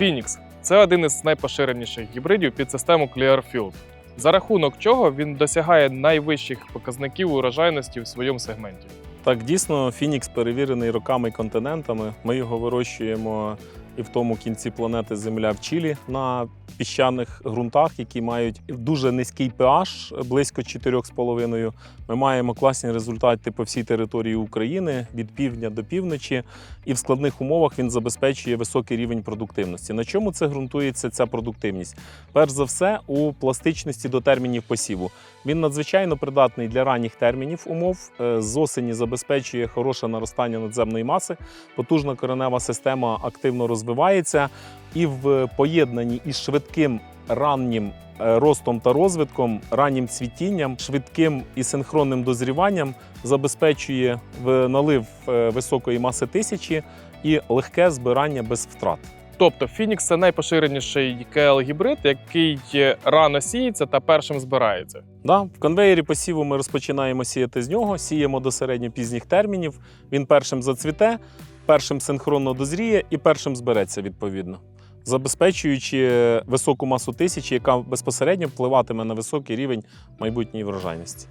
Phoenix – це один із найпоширеніших гібридів під систему Clearfield, за рахунок чого він досягає найвищих показників урожайності в своєму сегменті. Так, дійсно, Фінікс перевірений роками і континентами. Ми його вирощуємо і в тому кінці планети Земля в Чилі на піщаних ґрунтах, які мають дуже низький pH, близько 4,5. Ми маємо класні результати по всій території України від півдня до півночі, і в складних умовах він забезпечує високий рівень продуктивності. На чому це ґрунтується ця продуктивність? Перш за все, у пластичності до термінів посіву. Він надзвичайно придатний для ранніх термінів умов. Е, З осені забезпечує хороше наростання надземної маси, потужна коренева система активно розвивається, і в поєднанні із швидким раннім е, ростом та розвитком, раннім цвітінням, швидким і синхронним дозріванням забезпечує в налив е, високої маси тисячі і легке збирання без втрат. Тобто Phoenix – це найпоширеніший КЛ-гібрид, який рано сіється та першим збирається. Да, в конвеєрі посіву ми розпочинаємо сіяти з нього, сіємо до середньопізніх термінів. Він першим зацвіте, першим синхронно дозріє і першим збереться відповідно, забезпечуючи високу масу тисячі, яка безпосередньо впливатиме на високий рівень майбутньої врожайності.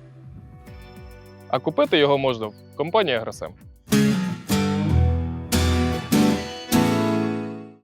А купити його можна в компанії Агросем.